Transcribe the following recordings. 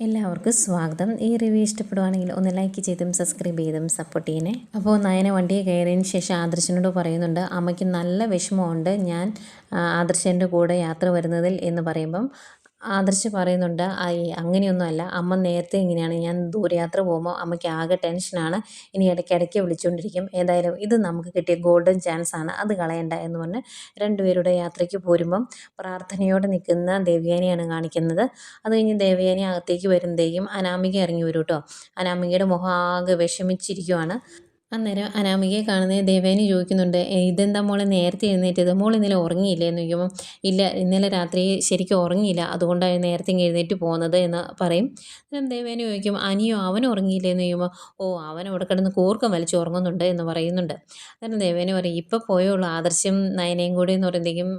എല്ലാവർക്കും സ്വാഗതം. ഈ റിവ്യൂ ഇഷ്ടപ്പെടുവാണെങ്കിൽ ഒന്ന് ലൈക്ക് ചെയ്തും സബ്സ്ക്രൈബ് ചെയ്തും സപ്പോർട്ട് ചെയ്യണേ. അപ്പോൾ നയന വണ്ടിയെ കയറിയതിന് ശേഷം ആദർശനോട് പറയുന്നുണ്ട് അമ്മയ്ക്ക് നല്ല വിഷമമുണ്ട്. ഞാൻ ആദർശന്റെ കൂടെ യാത്ര വരുന്നതിൽ എന്ന് പറയുമ്പം ആദർശ് പറയുന്നുണ്ട് ഐ അങ്ങനെയൊന്നുമല്ല. അമ്മ നേരത്തെ ഇങ്ങനെയാണ്. ഞാൻ ദൂരയാത്ര പോകുമ്പോൾ അമ്മയ്ക്ക് ആകെ ടെൻഷനാണ് ഇനി ഇടയ്ക്കിടയ്ക്ക് വിളിച്ചുകൊണ്ടിരിക്കും ഏതായാലും ഇത് നമുക്ക് കിട്ടിയ ഗോൾഡൻ ചാൻസ് ആണ്. അത് കളയണ്ട എന്ന് പറഞ്ഞ് രണ്ടുപേരുടെ യാത്രയ്ക്ക് പോരുമ്പം പ്രാർത്ഥനയോടെ നിൽക്കുന്ന ദേവയാനിയാണ് കാണിക്കുന്നത്. അത് കഴിഞ്ഞ് ദേവയാനി അകത്തേക്ക് വരുമ്പോഴേക്കും അനാമിക ഇറങ്ങി വരും കേട്ടോ അനാമികയുടെ മുഖം ആകെ വിഷമിച്ചിരിക്കുവാണ്. അന്നേരം അനാമികയെ കാണുന്ന ദേവേനി ചോദിക്കുന്നുണ്ട് ഇതെന്താ മോളെ നേരത്തെ എഴുന്നേറ്റത്? മോൾ ഇന്നലെ ഉറങ്ങിയില്ലേ? എന്ന് ചോദിക്കുമ്പം ഇല്ല ഇന്നലെ രാത്രി ശരിക്കും ഉറങ്ങിയില്ല അതുകൊണ്ടാണ് നേരത്തെ എഴുന്നേറ്റ് പോകുന്നത് എന്ന് പറയും. അന്നേരം ദേവേനി ചോദിക്കും അനിയോ അവൻ ഉറങ്ങിയില്ലേ? എന്ന് ചോദിക്കുമ്പോൾ ഓ അവൻ അവിടെ കിടന്ന് കൂർക്കം വലിച്ച് ഉറങ്ങുന്നുണ്ട് എന്ന് പറയുന്നുണ്ട്. അന്നേരം ദേവേനി പറയും ഇപ്പം പോയുള്ളൂ ആദർശം നയനയും കൂടി എന്ന് പറയുമ്പോഴത്തേക്കും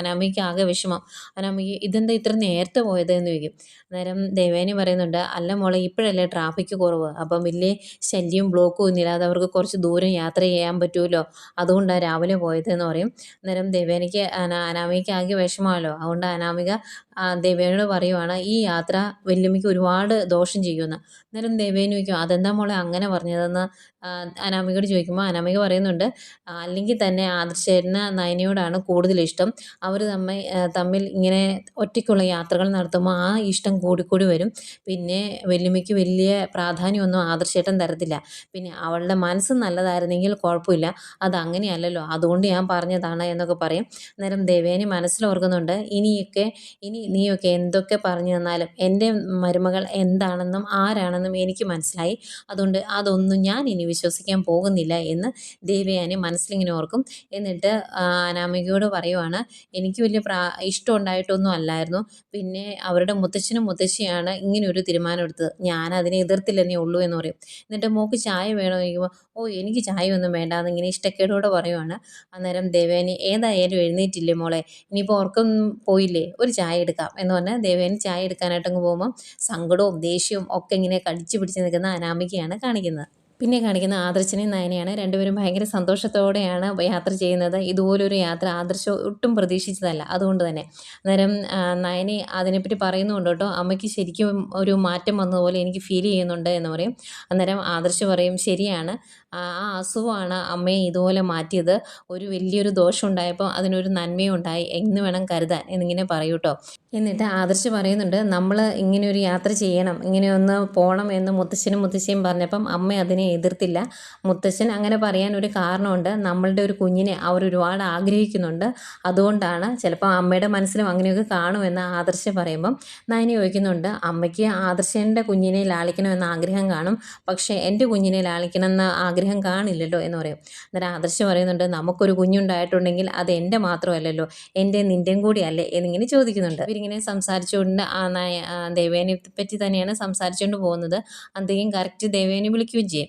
അനാമിക്ക് ആകെ വിഷമം. അനാമിക ഇതെന്താ ഇത്ര നേരത്തെ പോയത്? എന്ന് ചോദിക്കും. അന്നേരം ദേവേനി പറയുന്നുണ്ട് അല്ല മോളെ ഇപ്പോഴല്ലേ ട്രാഫിക് കുറവ് അപ്പം വലിയ ശല്യവും ബ്ലോക്കും ഇല്ലാതെ അവർക്ക് കുറച്ച് ദൂരം യാത്ര ചെയ്യാൻ പറ്റുമല്ലോ? അതുകൊണ്ടാണ് രാവിലെ പോയത് എന്ന് പറയും. അന്നേരം ദേവേനയ്ക്ക് അനാ അനാമികയ്ക്ക് ആകെ വിഷമമല്ലോ. അതുകൊണ്ട് അനാമിക ആ, ദേവേനിയോട് പറയുവാണ് ഈ യാത്ര വല്യമ്മയ്ക്ക് ഒരുപാട് ദോഷം ചെയ്യുമെന്ന് അന്നേരം ദേവേനി ചോദിക്കും അതെന്താ മോളെ അങ്ങനെ പറഞ്ഞതെന്ന്? അനാമികയോട് ചോദിക്കുമ്പോൾ അനാമിക പറയുന്നുണ്ട് അല്ലെങ്കിൽ തന്നെ ആദർശേരന നയനയോടാണ് കൂടുതൽ ഇഷ്ടം. അവർ തമ്മിൽ തമ്മിൽ ഇങ്ങനെ ഒറ്റയ്ക്കുള്ള യാത്രകൾ നടത്തുമ്പോൾ ആ ഇഷ്ടം കൂടിക്കൂടി വരും. പിന്നെ വല്യമ്മയ്ക്ക് വലിയ പ്രാധാന്യമൊന്നും ആദർശേട്ടൻ തരത്തില്ല. പിന്നെ അവളുടെ മനസ്സ് നല്ലതായിരുന്നെങ്കിൽ കുഴപ്പമില്ല. അത് അങ്ങനെയല്ലല്ലോ. അതുകൊണ്ട് ഞാൻ പറഞ്ഞതാണ് എന്നൊക്കെ പറയും. അന്നേരം ദേവേനി മനസ്സിലോർക്കുന്നുണ്ട് ഇനിയൊക്കെ ഇനി നീയൊക്കെ എന്തൊക്കെ പറഞ്ഞു തന്നാലും എന്റെ മരുമകൾ എന്താണെന്നും ആരാണെന്നും എനിക്ക് മനസ്സിലായി. അതുകൊണ്ട് അതൊന്നും ഞാൻ ഇനി വിശ്വസിക്കാൻ പോകുന്നില്ല എന്ന് ദേവയാനി മനസ്സിലിങ്ങനെ ഓർക്കും. എന്നിട്ട് അനാമികയോട് പറയുവാണ് എനിക്ക് വലിയ പ്രാ ഇഷ്ടം ഉണ്ടായിട്ടൊന്നും അല്ലായിരുന്നു. പിന്നെ അവരുടെ മുത്തച്ഛനും മുത്തശ്ശിയാണ് ഇങ്ങനെ ഒരു തീരുമാനം എടുത്തത് ഞാൻ അതിനെ എതിർത്തില്ലെന്നേ ഉള്ളൂ എന്ന് പറയും. എന്നിട്ട് മോക്ക് ചായ വേണോ ചോദിക്കുമ്പോൾ ഓ എനിക്ക് ചായ ഒന്നും വേണ്ട എന്നിങ്ങനെ ഇഷ്ടക്കേടോടെ പറയുവാണ്. അന്നേരം ദേവയാനി ഏതായാലും എഴുന്നേറ്റില്ലേ മോളെ? ഇനിയിപ്പോൾ ഉറക്കം പോയില്ലേ? ഒരു ചായ എടുക്കാം. എന്ന് പറഞ്ഞാൽ ദേവേന് ചായ എടുക്കാനായിട്ടങ്ങ് പോകുമ്പം സങ്കടവും ദേഷ്യവും ഒക്കെ ഇങ്ങനെ കടിച്ചു പിടിച്ച് നിൽക്കുന്ന അനാമികയാണ് കാണിക്കുന്നത്. പിന്നെ കാണിക്കുന്ന ആദർശനെയും നയനയാണ്. രണ്ടുപേരും ഭയങ്കര സന്തോഷത്തോടെയാണ് യാത്ര ചെയ്യുന്നത്. ഇതുപോലൊരു യാത്ര ആദർശം ഒട്ടും പ്രതീക്ഷിച്ചതല്ല. അതുകൊണ്ട് തന്നെ. അന്നേരം നയനെ അതിനെപ്പറ്റി പറയുന്നുണ്ട് കേട്ടോ. അമ്മയ്ക്ക് ശരിക്കും ഒരു മാറ്റം വന്നതുപോലെ എനിക്ക് ഫീൽ ചെയ്യുന്നുണ്ട് എന്ന് പറയും. അന്നേരം ആദർശ് പറയും ശരിയാണ്. ആ അസുഖമാണ് അമ്മയെ ഇതുപോലെ മാറ്റിയത്. ഒരു വലിയൊരു ദോഷം ഉണ്ടായപ്പോൾ അതിനൊരു നന്മയും ഉണ്ടായി. എന്ന് വേണം കരുതാൻ. എന്നിങ്ങനെ പറയൂ കേട്ടോ എന്നിട്ട് ആദർശ് പറയുന്നുണ്ട് നമ്മൾ ഇങ്ങനെ ഒരു യാത്ര ചെയ്യണം. ഇങ്ങനെ ഒന്ന് പോകണം എന്ന് മുത്തശ്ശനും മുത്തശ്ശിയും പറഞ്ഞപ്പം അമ്മ അതിനെ എതിർത്തില്ല. മുത്തശ്ശൻ അങ്ങനെ പറയാൻ ഒരു കാരണമുണ്ട്. നമ്മളുടെ ഒരു കുഞ്ഞിനെ അവർ ഒരുപാട് ആഗ്രഹിക്കുന്നുണ്ട്. അതുകൊണ്ടാണ് ചിലപ്പോൾ അമ്മയുടെ മനസ്സിലും അങ്ങനെയൊക്കെ കാണുമെന്ന് ആദർശ പറയുമ്പം നയനി ചോദിക്കുന്നുണ്ട്. അമ്മയ്ക്ക് ആദർശന്റെ കുഞ്ഞിനെ ലാളിക്കണമെന്ന ആഗ്രഹം കാണും. പക്ഷേ എന്റെ കുഞ്ഞിനെ ലാളിക്കണമെന്ന ആഗ്രഹം കാണില്ലല്ലോ എന്ന് പറയും. അന്നേരം ആദർശ പറയുന്നുണ്ട് നമുക്കൊരു കുഞ്ഞുണ്ടായിട്ടുണ്ടെങ്കിൽ അത് എന്റെ മാത്രമല്ലല്ലോ. എന്റെ നിന്റെയും കൂടി അല്ലേ എന്നിങ്ങനെ ചോദിക്കുന്നുണ്ട്. ഇവരിങ്ങനെ സംസാരിച്ചുകൊണ്ട് ആ നയ ദേവേനെ പറ്റി തന്നെയാണ് സംസാരിച്ചുകൊണ്ട് പോകുന്നത്. അന്തേക്കും കറക്റ്റ് ദേവേനെ വിളിക്കുകയും ചെയ്യും.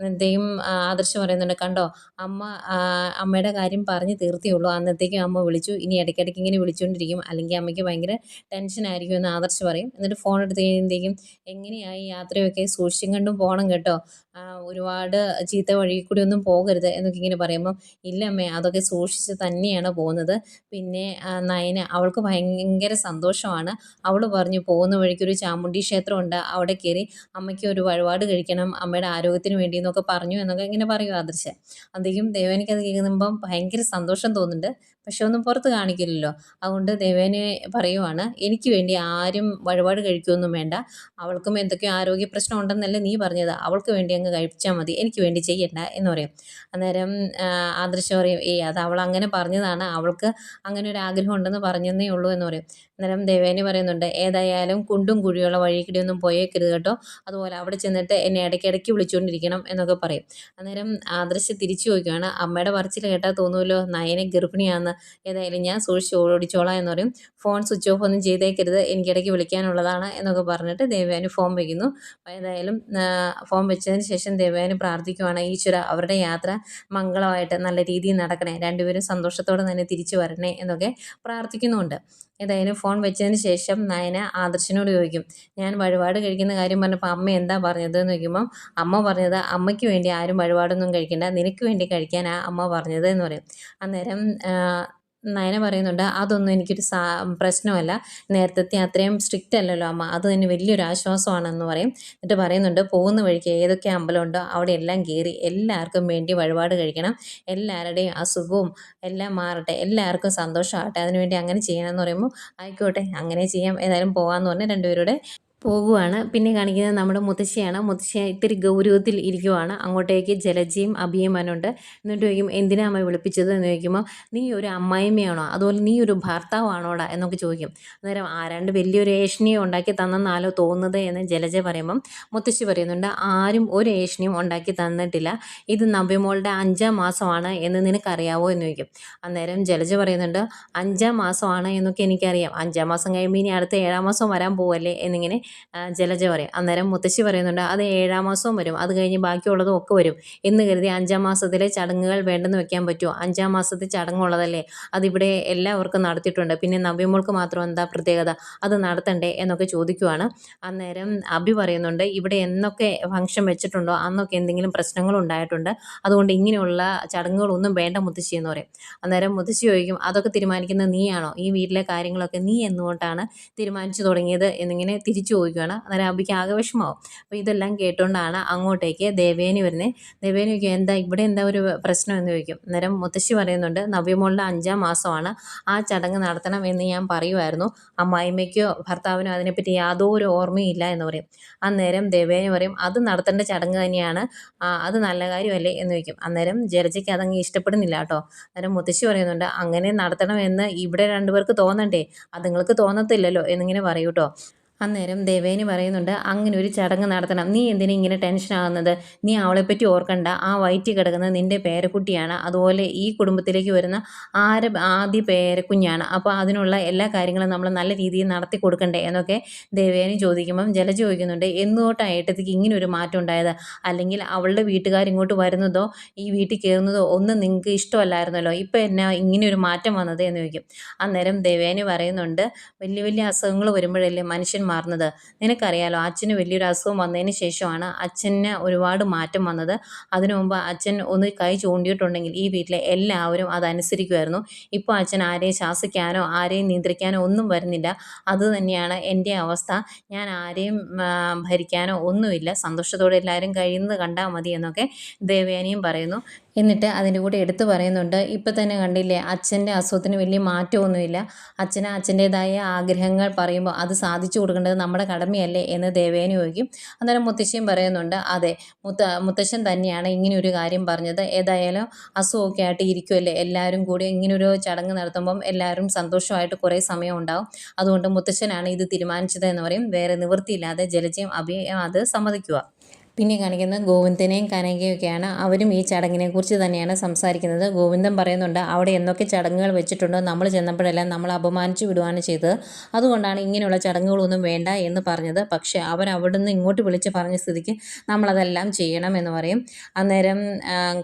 അന്നത്തേക്കും ആദർശ് പറയുന്നുണ്ട് കണ്ടോ അമ്മ അമ്മയുടെ കാര്യം പറഞ്ഞ് തീർത്തേ ഉള്ളൂ. അന്നത്തേക്കും അമ്മ വിളിച്ചു. ഇനി ഇടയ്ക്കിടയ്ക്ക് ഇങ്ങനെ വിളിച്ചുകൊണ്ടിരിക്കും. അല്ലെങ്കിൽ അമ്മയ്ക്ക് ഭയങ്കര ടെൻഷനായിരിക്കും എന്ന് ആദർശ് പറയും. എന്നിട്ട് ഫോൺ എടുത്ത് കഴിയുമ്പോഴത്തേക്കും എങ്ങനെയായി യാത്രയൊക്കെ? സൂക്ഷിച്ചും കണ്ടും പോകണം കേട്ടോ. ഒരുപാട് ചീത്ത വഴി കൂടി ഒന്നും പോകരുത് എന്നൊക്കെ ഇങ്ങനെ പറയുമ്പം ഇല്ല അമ്മേ അതൊക്കെ സൂക്ഷിച്ച് തന്നെയാണ് പോകുന്നത്. പിന്നെ നയന അവൾക്ക് ഭയങ്കര സന്തോഷമാണ്. അവൾ പറഞ്ഞു പോകുന്ന വഴിക്ക് ഒരു ക്ഷേത്രം ക്ഷേത്രമുണ്ട് അവിടെ കയറി അമ്മയ്ക്ക് ഒരു വഴിപാട് കഴിക്കണം. അമ്മയുടെ ആരോഗ്യത്തിന് വേണ്ടി എന്നൊക്കെ പറഞ്ഞു എന്നൊക്കെ ഇങ്ങനെ പറയും ആദർശ്. അദ്ദേഹം ദേവേനിക്ക് അത് കേൾക്കുമ്പം ഭയങ്കര സന്തോഷം തോന്നുന്നുണ്ട്. പക്ഷെ ഒന്നും പുറത്ത് കാണിക്കില്ലല്ലോ. അതുകൊണ്ട് ദേവേനെ പറയുവാണ് എനിക്ക് വേണ്ടി ആരും വഴിപാട് കഴിക്കുകയൊന്നും വേണ്ട. അവൾക്കും എന്തൊക്കെയോ ആരോഗ്യ പ്രശ്നം ഉണ്ടെന്നല്ലേ നീ പറഞ്ഞത്. അവൾക്ക് വേണ്ടി അങ്ങ് കഴിച്ചാൽ മതി. എനിക്ക് വേണ്ടി ചെയ്യണ്ട എന്ന് പറയും. അന്നേരം ആദർശം പറയും ഏയ് അത് അവൾ അങ്ങനെ പറഞ്ഞതാണ്. അവൾക്ക് അങ്ങനെ ഒരു ആഗ്രഹം ഉണ്ടെന്ന് പറഞ്ഞതേ ഉള്ളൂ എന്ന് പറയും. അന്നേരം ദേവേനി പറയുന്നുണ്ട് ഏതായാലും കുണ്ടും കുഴിയുള്ള വഴിക്കിടി ഒന്നും പോയേക്കരുത് കേട്ടോ. അതുപോലെ അവിടെ ചെന്നിട്ട് എന്നെ ഇടയ്ക്കിടയ്ക്ക് വിളിച്ചുകൊണ്ടിരിക്കണം എന്നൊക്കെ പറയും. അന്നേരം ആദർശ് തിരിച്ചു നോക്കുകയാണ് അമ്മയുടെ പറച്ചിൽ കേട്ടാൽ തോന്നുമല്ലോ നയനെ ഗർഭിണിയാണെന്ന് ഏതായാലും ഞാൻ സൂക്ഷിച്ച് ഓടിച്ചോളാം എന്ന് പറയും. ഫോൺ സ്വിച്ച് ഓഫ് ഒന്നും ചെയ്തേക്കരുത്. എനിക്കിടയ്ക്ക് വിളിക്കാനുള്ളതാണ് എന്നൊക്കെ പറഞ്ഞിട്ട് ദേവയാനി ഫോം വയ്ക്കുന്നു ഏതായാലും ഫോം വെച്ചതിന് ശേഷം ദേവയാനി പ്രാർത്ഥിക്കുവാണ് ഈശ്വര അവരുടെ യാത്ര മംഗളമായിട്ട് നല്ല രീതിയിൽ നടക്കണേ. രണ്ടുപേരും സന്തോഷത്തോടെ തന്നെ തിരിച്ചു വരണേ എന്നൊക്കെ പ്രാർത്ഥിക്കുന്നുമുണ്ട് ഏതായാലും ഫോൺ വെച്ചതിന് ശേഷം നയന ആദർശനോട് ചോദിക്കും ഞാൻ വഴിപാട് കഴിക്കുന്ന കാര്യം പറഞ്ഞപ്പോൾ അമ്മ എന്താ പറഞ്ഞത് എന്ന് ചോദിക്കുമ്പം അമ്മ പറഞ്ഞത് അമ്മയ്ക്ക് വേണ്ടി ആരും വഴിപാടൊന്നും കഴിക്കണ്ട നിനക്ക് വേണ്ടി കഴിക്കാനാണ് അമ്മ പറഞ്ഞത് എന്ന് പറയും. അന്നേരം നയന പറയുന്നുണ്ട് അതൊന്നും എനിക്കൊരു സാ പ്രശ്നമല്ല. നേരത്തെ അത്രയും സ്ട്രിക്റ്റ് അല്ലല്ലോ അമ്മ. അത് തന്നെ വലിയൊരു ആശ്വാസമാണെന്ന് പറയും. എന്നിട്ട് പറയുന്നുണ്ട് പോകുന്ന വഴിക്ക് ഏതൊക്കെ അമ്പലമുണ്ടോ അവിടെ എല്ലാം കയറി എല്ലാവർക്കും വേണ്ടി വഴിപാട് കഴിക്കണം. എല്ലാവരുടെയും അസുഖവും എല്ലാം മാറട്ടെ. എല്ലാവർക്കും സന്തോഷമാകട്ടെ. അതിനുവേണ്ടി അങ്ങനെ ചെയ്യണമെന്ന് പറയുമ്പോൾ ആയിക്കോട്ടെ അങ്ങനെ ചെയ്യാം. ഏതായാലും പോകാമെന്ന് പറഞ്ഞ് രണ്ടുപേരുടെ പോകുവാണ്. പിന്നെ കാണിക്കുന്നത് നമ്മുടെ മുത്തശ്ശിയാണ്. മുത്തശ്ശി ഇത്തിരി ഗൗരവത്തിൽ ഇരിക്കുവാണ്. അങ്ങോട്ടേക്ക് ജലജയും അഭിയും വനുണ്ട് എന്നിട്ട് ചോദിക്കും എന്തിനാ അമ്മ വിളിപ്പിച്ചത്? എന്ന് ചോദിക്കുമ്പോൾ നീ ഒരു അമ്മായിമ്മയാണോ അതുപോലെ നീ ഒരു ഭർത്താവാണോടാ? എന്നൊക്കെ ചോദിക്കും. അന്നേരം ആരാണ്ട് വലിയൊരു ഏഷണിയെ ഉണ്ടാക്കി തന്നെന്നാലോ തോന്നുന്നത്? എന്ന് ജലജ പറയുമ്പം മുത്തശ്ശി പറയുന്നുണ്ട് ആരും ഒരു ഏഷണിയും ഉണ്ടാക്കി തന്നിട്ടില്ല. ഇത് നവ്യമോളുടെ അഞ്ചാം മാസമാണ് എന്ന് നിനക്കറിയാവോ? എന്ന് ചോദിക്കും. അന്നേരം ജലജ പറയുന്നുണ്ട് അഞ്ചാം മാസമാണ് എന്നൊക്കെ എനിക്കറിയാം. അഞ്ചാം മാസം കഴിയുമ്പോൾ ഇനി അടുത്ത ഏഴാം മാസം വരാൻ പോവല്ലേ? എന്നിങ്ങനെ ജലജ പറയും. അന്നേരം മുത്തശ്ശി പറയുന്നുണ്ട് അത് ഏഴാം മാസവും വരും. അത് കഴിഞ്ഞ് ബാക്കിയുള്ളതും ഒക്കെ വരും. എന്ന് കരുതി അഞ്ചാം മാസത്തിലെ ചടങ്ങുകൾ വേണ്ടെന്ന് വെക്കാൻ പറ്റുമോ? അഞ്ചാം മാസത്തെ ചടങ്ങുള്ളതല്ലേ? അതിവിടെ എല്ലാവർക്കും നടത്തിയിട്ടുണ്ട്. പിന്നെ നവ്യമോൾക്ക് മാത്രം എന്താ പ്രത്യേകത? അത് നടത്തണ്ടേ എന്നൊക്കെ ചോദിക്കുവാണ്. അന്നേരം അഭി പറയുന്നുണ്ട് ഇവിടെ എന്നൊക്കെ ഫംഗ്ഷൻ വെച്ചിട്ടുണ്ടോ? അന്നൊക്കെ എന്തെങ്കിലും പ്രശ്നങ്ങൾ ഉണ്ടായിട്ടുണ്ട്. അതുകൊണ്ട് ഇങ്ങനെയുള്ള ചടങ്ങുകളൊന്നും വേണ്ട മുത്തശ്ശി എന്ന് പറയും. അന്നേരം മുത്തശ്ശി ചോദിക്കും അതൊക്കെ തീരുമാനിക്കുന്നത് നീയാണോ? ഈ വീട്ടിലെ കാര്യങ്ങളൊക്കെ നീ എന്നുകൊണ്ടാണ് തീരുമാനിച്ചു തുടങ്ങിയത്? എന്നിങ്ങനെ തിരിച്ചു ചോദിക്കുകയാണ് അന്നേരം അബിക്ക് ആകെ വിഷമാവും അപ്പോൾ ഇതെല്ലാം കേട്ടുകൊണ്ടാണ് അങ്ങോട്ടേക്ക് ദേവേനി വരുന്നത് ദേവേനി ചോദിക്കും എന്താ ഇവിടെ എന്താ ഒരു പ്രശ്നം? എന്ന് ചോദിക്കും. അന്നേരം മുത്തശ്ശി പറയുന്നുണ്ട് നവ്യമോളുടെ അഞ്ചാം മാസമാണ്. ആ ചടങ്ങ് നടത്തണം എന്ന് ഞാൻ പറയുമായിരുന്നു അമ്മായിമ്മയ്ക്കോ ഭർത്താവിനോ അതിനെപ്പറ്റി യാതൊരു ഓർമ്മയില്ല എന്ന് പറയും. അന്നേരം ദേവേനി പറയും അത് നടത്തേണ്ട ചടങ്ങ് തന്നെയാണ്. അത് നല്ല കാര്യമല്ലേ? എന്ന് ചോദിക്കും. അന്നേരം ജലജയ്ക്ക് അതങ്ങ് ഇഷ്ടപ്പെടുന്നില്ല കേട്ടോ. അന്നേരം മുത്തശ്ശി പറയുന്നുണ്ട് അങ്ങനെ നടത്തണമെന്ന് ഇവിടെ രണ്ടുപേർക്ക് തോന്നണ്ടേ? അത് നിങ്ങൾക്ക് തോന്നത്തില്ലല്ലോ? എന്നിങ്ങനെ പറയൂ കേട്ടോ. അന്നേരം ദേവേനി പറയുന്നുണ്ട് അങ്ങനെ ഒരു ചടങ്ങ് നടത്തണം. നീ എന്തിനു ഇങ്ങനെ ടെൻഷനാകുന്നത് നീ അവളെപ്പറ്റി ഓർക്കണ്ട. ആ വയറ്റിൽ കിടക്കുന്നത് നിന്റെ പേരക്കുട്ടിയാണ്. അതുപോലെ ഈ കുടുംബത്തിലേക്ക് വരുന്ന ആര ആദ്യ പേരക്കുഞ്ഞാണ്. അപ്പോൾ അതിനുള്ള എല്ലാ കാര്യങ്ങളും നമ്മൾ നല്ല രീതിയിൽ നടത്തി കൊടുക്കണ്ടേ? എന്നൊക്കെ ദേവേനി ചോദിക്കുമ്പം ജല ചോദിക്കുന്നുണ്ട് ഏട്ടത്തിക്ക് ഇങ്ങനെ ഒരു മാറ്റം ഉണ്ടായത്? അല്ലെങ്കിൽ അവളുടെ വീട്ടുകാരിങ്ങോട്ട് വരുന്നതോ ഈ വീട്ടിൽ കയറുന്നതോ ഒന്നും നിങ്ങൾക്ക് ഇഷ്ടമല്ലായിരുന്നല്ലോ? ഇപ്പം എന്നാ ഇങ്ങനെ ഒരു മാറ്റം വന്നത്? എന്ന് ചോദിക്കും. അന്നേരം ദേവേനി പറയുന്നുണ്ട് വലിയ വലിയ അസുഖങ്ങൾ വരുമ്പോഴല്ലേ മനുഷ്യൻ മാറുന്നത്. നിനക്കറിയാലോ അച്ഛന് വലിയൊരു അസുഖം വന്നതിന് ശേഷമാണ് അച്ഛന് ഒരുപാട് മാറ്റം വന്നത്. അതിനു മുമ്പ് അച്ഛൻ ഒന്ന് കൈ ചൂണ്ടിയിട്ടുണ്ടെങ്കിൽ ഈ വീട്ടിലെ എല്ലാവരും അതനുസരിക്കുമായിരുന്നു ഇപ്പോൾ അച്ഛൻ ആരെയും ശാസിക്കാനോ ആരെയും നിയന്ത്രിക്കാനോ ഒന്നും വരുന്നില്ല. അതുതന്നെയാണ് എന്റെ അവസ്ഥ. ഞാൻ ആരെയും ഭരിക്കാനോ ഒന്നുമില്ല. സന്തോഷത്തോടെ എല്ലാവരും കഴിയുന്നത് കണ്ടാൽ മതി എന്നൊക്കെ ദേവയാനിയും പറയുന്നു. എന്നിട്ട് അതിന്റെ കൂടെ എടുത്തു പറയുന്നുണ്ട് ഇപ്പം തന്നെ കണ്ടില്ലേ അച്ഛന്റെ അസുഖത്തിന് വലിയ മാറ്റമൊന്നുമില്ല. അച്ഛന് അച്ഛന്റേതായ ആഗ്രഹങ്ങൾ പറയുമ്പോൾ അത് സാധിച്ചു കൊടുക്കേണ്ടത് നമ്മുടെ കടമയല്ലേ? എന്ന് ദേവേന ചോദിക്കും. അന്നേരം മുത്തശ്ശിയും പറയുന്നുണ്ട് അതെ മുത്ത മുത്തശ്ശൻ തന്നെയാണ് ഇങ്ങനെയൊരു കാര്യം പറഞ്ഞത്. ഏതായാലും അസുഖമൊക്കെ ആയിട്ട് ഇരിക്കുമല്ലേ എല്ലാവരും കൂടി ഇങ്ങനൊരു ചടങ്ങ് നടത്തുമ്പം എല്ലാവരും സന്തോഷമായിട്ട് കുറേ സമയം ഉണ്ടാവും അതുകൊണ്ട് മുത്തശ്ശനാണ് ഇത് തീരുമാനിച്ചത് എന്ന് പറയും. വേറെ നിവൃത്തിയില്ലാതെ ജലജയം അഭിയും അത് സമ്മതിക്കുക. പിന്നെ കാണിക്കുന്നത് ഗോവിന്ദനെയും കനകയൊക്കെയാണ്. അവരും ഈ ചടങ്ങിനെ കുറിച്ച് തന്നെയാണ് സംസാരിക്കുന്നത്. ഗോവിന്ദൻ പറയുന്നുണ്ട് അവിടെ എന്തൊക്കെ ചടങ്ങുകൾ വെച്ചിട്ടുണ്ടോ? നമ്മൾ ചെന്നപ്പോഴെല്ലാം നമ്മൾ അപമാനിച്ചു വിടുകയാണ് ചെയ്തത്. അതുകൊണ്ടാണ് ഇങ്ങനെയുള്ള ചടങ്ങുകളൊന്നും വേണ്ട എന്ന് പറഞ്ഞത്. പക്ഷേ അവർ അവിടുന്ന് ഇങ്ങോട്ട് വിളിച്ച് പറഞ്ഞ സ്ഥിതിക്ക് നമ്മളതെല്ലാം ചെയ്യണം എന്ന് പറയും. അന്നേരം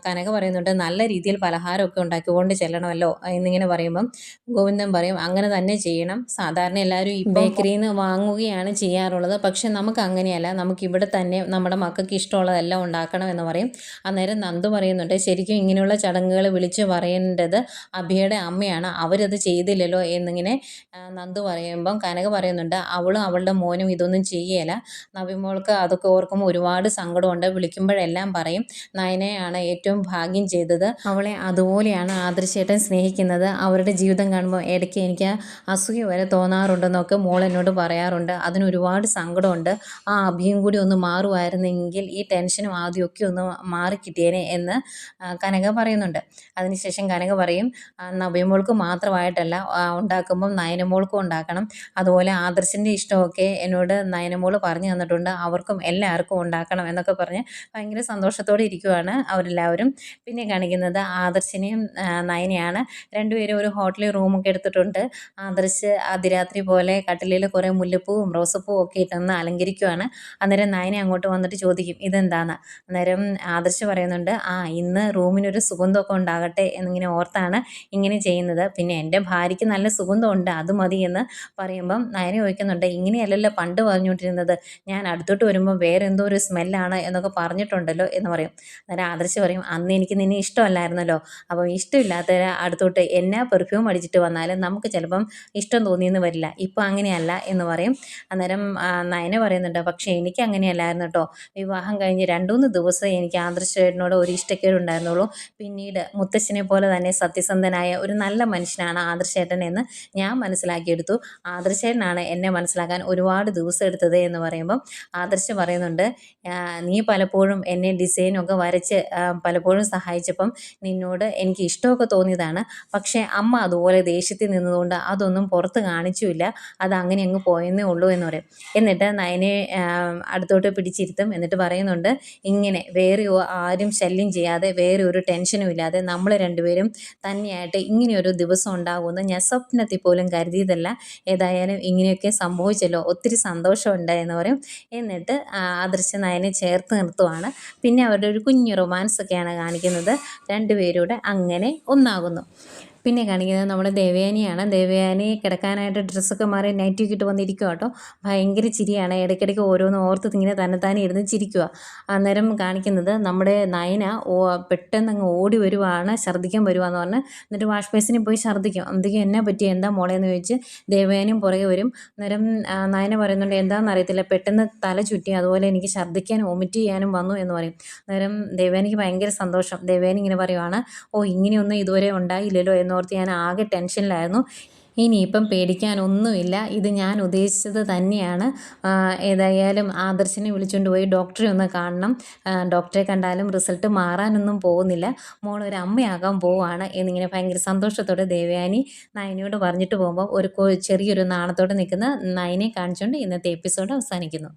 കനക പറയുന്നുണ്ട് നല്ല രീതിയിൽ പലഹാരമൊക്കെ ഉണ്ടാക്കിക്കൊണ്ട് ചെല്ലണമല്ലോ എന്നിങ്ങനെ പറയുമ്പം ഗോവിന്ദൻ പറയും അങ്ങനെ തന്നെ ചെയ്യണം. സാധാരണ എല്ലാവരും ഈ ബേക്കറിയിൽ നിന്ന് വാങ്ങുകയാണ് ചെയ്യാറുള്ളത്. പക്ഷെ നമുക്ക് അങ്ങനെയല്ല. നമുക്ക് ഇവിടെ തന്നെ നമ്മുടെ മക്കൾക്ക് ഇഷ്ടമുള്ളതെല്ലാം ഉണ്ടാക്കണം എന്ന് പറയും. അന്നേരം നന്ദു പറയുന്നുണ്ട് ശരിക്കും ഇങ്ങനെയുള്ള ചടങ്ങുകൾ വിളിച്ച് പറയേണ്ടത് അഭിയുടെ അമ്മയാണ്. അവരത് ചെയ്തില്ലല്ലോ എന്നിങ്ങനെ നന്ദു പറയുമ്പം കനക പറയുന്നുണ്ട് അവളും അവളുടെ മോനും ഇതൊന്നും ചെയ്യല. നവിമോൾക്ക് അതൊക്കെ ഓർക്കുമ്പോൾ ഒരുപാട് സങ്കടമുണ്ട്. വിളിക്കുമ്പോഴെല്ലാം പറയും നയനയാണ് ഏറ്റവും ഭാഗ്യം ചെയ്തത്. അവളെ അതുപോലെയാണ് ആദർശേട്ടൻ സ്നേഹിക്കുന്നത്. അവരുടെ ജീവിതം കാണുമ്പോൾ ഇടയ്ക്ക് എനിക്ക് അസൂയ വരെ തോന്നാറുണ്ടെന്നൊക്കെ മോൾ എന്നോട് പറയാറുണ്ട്. അതിന് ഒരുപാട് സങ്കടമുണ്ട്. ആ അഭിയും കൂടി ഒന്ന് മാറുമായിരുന്നെങ്കിൽ ഈ ടെൻഷനും ആദ്യമൊക്കെ ഒന്ന് മാറിക്കിട്ടിയേനെ എന്ന് കനക പറയുന്നുണ്ട്. അതിനുശേഷം കനക പറയും നവ്യമോൾക്ക് മാത്രമായിട്ടല്ല ഉണ്ടാക്കുമ്പം നയനമോൾക്കും ഉണ്ടാക്കണം. അതുപോലെ ആദർശിന്റെ ഇഷ്ടമൊക്കെ എന്നോട് നയനമോൾ പറഞ്ഞു തന്നിട്ടുണ്ട്. അവർക്കും എല്ലാവർക്കും ഉണ്ടാക്കണം എന്നൊക്കെ പറഞ്ഞ് ഭയങ്കര സന്തോഷത്തോടെ ഇരിക്കുവാണ് അവരെല്ലാവരും. പിന്നെ കാണിക്കുന്നത് ആദർശിനെയും നയനയാണ്. രണ്ടുപേരും ഒരു ഹോട്ടലിൽ റൂമൊക്കെ എടുത്തിട്ടുണ്ട്. ആദർശ് അതിരാത്രി പോലെ കട്ടിലിൽ കുറേ മുല്ലപ്പൂവും റോസപ്പൂവും ഒക്കെ ഇട്ടൊന്ന് അലങ്കരിക്കുവാണ്. അന്നേരം നയനെ അങ്ങോട്ട് വന്നിട്ട് ചോദിക്കും ചോദിക്കും ഇതെന്താന്ന്? അന്നേരം ആദർശ് പറയുന്നുണ്ട് ആ ഇന്ന് റൂമിനൊരു സുഗന്ധമൊക്കെ ഉണ്ടാകട്ടെ എന്നിങ്ങനെ ഓർത്താണ് ഇങ്ങനെ ചെയ്യുന്നത്. പിന്നെ എന്റെ ഭാര്യയ്ക്ക് നല്ല സുഗന്ധമുണ്ട് അത് മതി എന്ന് പറയുമ്പം നയന ചോദിക്കുന്നുണ്ട് ഇങ്ങനെയല്ലല്ലോ പണ്ട് പറഞ്ഞുകൊണ്ടിരുന്നത് ഞാൻ അടുത്തോട്ട് വരുമ്പോൾ വേറെ എന്തോ ഒരു സ്മെല്ലാണ് എന്നൊക്കെ പറഞ്ഞിട്ടുണ്ടല്ലോ എന്ന് പറയും. അന്നേരം ആദർശ് പറയും അന്ന് എനിക്ക് നിന്നെ ഇഷ്ടമല്ലായിരുന്നല്ലോ അപ്പം ഇഷ്ടമില്ലാത്ത അടുത്തോട്ട് എന്നാ പെർഫ്യൂം അടിച്ചിട്ട് വന്നാലും നമുക്ക് ചിലപ്പം ഇഷ്ടം തോന്നിയെന്ന് വരില്ല. ഇപ്പം അങ്ങനെയല്ല എന്ന് പറയും. അന്നേരം നയനെ പറയുന്നുണ്ട് പക്ഷേ എനിക്ക് അങ്ങനെയല്ലായിരുന്നു കേട്ടോ വിവാഹം കഴിഞ്ഞ് രണ്ടുമൂന്ന് ദിവസം എനിക്ക് ആദർശേട്ടനോട് ഒരു ഇഷ്ടക്കേടുണ്ടായിരുന്നുള്ളൂ. പിന്നീട് മുത്തശ്ശനെ പോലെ തന്നെ സത്യസന്ധനായ ഒരു നല്ല മനുഷ്യനാണ് ആദർശേട്ടൻ എന്ന് ഞാൻ മനസ്സിലാക്കിയെടുത്തു. ആദർശേട്ടനാണ് എന്നെ മനസ്സിലാക്കാൻ ഒരുപാട് ദിവസം എടുത്തത് എന്ന് പറയുമ്പം ആദർശ് പറയുന്നുണ്ട് നീ പലപ്പോഴും എന്നെ ഡിസൈനൊക്കെ വരച്ച് പലപ്പോഴും സഹായിച്ചപ്പം നിന്നോട് എനിക്ക് ഇഷ്ടമൊക്കെ തോന്നിയതാണ്. പക്ഷേ അമ്മ അതുപോലെ ദേഷ്യത്തിൽ നിന്നതുകൊണ്ട് അതൊന്നും പുറത്ത് കാണിച്ചുമില്ല. അത് അങ്ങനെ അങ്ങ് പോയെന്നേ ഉള്ളൂ എന്ന് പറയും. എന്നിട്ട് നയനെ അടുത്തോട്ട് പിടിച്ചിരുത്തും. എന്നിട്ട് പറയുന്നുണ്ട്. ഇങ്ങനെ വേറെ ആരും ശല്യം ചെയ്യാതെ വേറെ ഒരു ടെൻഷനും ഇല്ലാതെ നമ്മൾ രണ്ടുപേരും തന്നെയായിട്ട് ഇങ്ങനെയൊരു ദിവസം ഉണ്ടാകുമെന്ന് ഞാൻ സ്വപ്നത്തിൽ പോലും കരുതിയതല്ല. ഏതായാലും ഇങ്ങനെയൊക്കെ സംഭവിച്ചല്ലോ. ഒത്തിരി സന്തോഷമുണ്ട് എന്ന് പറയും. എന്നിട്ട് ആദർശ നയനെ ചേർത്ത് നിർത്തുവാണ്. പിന്നെ അവരുടെ ഒരു കുഞ്ഞു റൊമാൻസ് ഒക്കെയാണ് കാണിക്കുന്നത്. രണ്ടുപേരൂടെ അങ്ങനെ ഒന്നാകുന്നു. പിന്നെ കാണിക്കുന്നത് നമ്മുടെ ദേവയാനിയാണ്. ദേവയാനി കിടക്കാനായിട്ട് ഡ്രസ്സൊക്കെ മാറി നൈറ്റി ഇട്ട് വന്നിരിക്കുക കേട്ടോ. ഭയങ്കര ചിരിയാണ്. ഇടയ്ക്കിടയ്ക്ക് ഓരോന്ന് ഓർത്ത് ഇങ്ങനെ തന്നെത്താനെ ഇരുന്ന് ചിരിക്കുക അന്നേരം കാണിക്കുന്നത് നമ്മുടെ നയന പെട്ടെന്ന് അങ്ങ് ഓടി വരുവാണ് ഛർദ്ദിക്കാൻ വരുവാന്ന് പറഞ്ഞ് എന്നിട്ട് വാഷ് ബേസിനിൽ പോയി ഛർദ്ദിക്കും. എന്തൊക്കെ എന്നെ പറ്റി എന്താ മോളെ? എന്ന് ചോദിച്ച് ദേവയാനിയും പുറകെ വരും. അന്നേരം നയന പറയുന്നുണ്ട് എന്താണെന്ന് അറിയത്തില്ല. പെട്ടെന്ന് തല ചുറ്റി അതുപോലെ എനിക്ക് ഛർദ്ദിക്കാനും വൊമിറ്റ് ചെയ്യാനും വന്നു എന്ന് പറയും. അന്നേരം ദേവയാനിക്ക് ഭയങ്കര സന്തോഷം. ദേവയാനി ഇങ്ങനെ പറയുവാണ് ഓ ഇങ്ങനെയൊന്നും ഇതുവരെ ഉണ്ടായില്ലല്ലോ എന്നോർത്ത് ഞാൻ ആകെ ടെൻഷനിലായിരുന്നു. ഇനിയിപ്പം പേടിക്കാനൊന്നുമില്ല. ഇത് ഞാൻ ഉദ്ദേശിച്ചത് തന്നെയാണ്. ഏതായാലും ആദർശിനെ വിളിച്ചുകൊണ്ട് പോയി ഡോക്ടറെ ഒന്ന് കാണണം. ഡോക്ടറെ കണ്ടാലും റിസൾട്ട് മാറാനൊന്നും പോകുന്നില്ല. മോൾ ഒരു അമ്മയാകാൻ പോവാണ് എന്നിങ്ങനെ ഭയങ്കര സന്തോഷത്തോടെ ദേവയാനി നയനയോട് പറഞ്ഞിട്ട് പോകുമ്പോൾ ഒരു ചെറിയൊരു നാണത്തോടെ നിൽക്കുന്ന നയനെ കാണിച്ചുകൊണ്ട് ഇന്നത്തെ എപ്പിസോഡ് അവസാനിക്കുന്നു.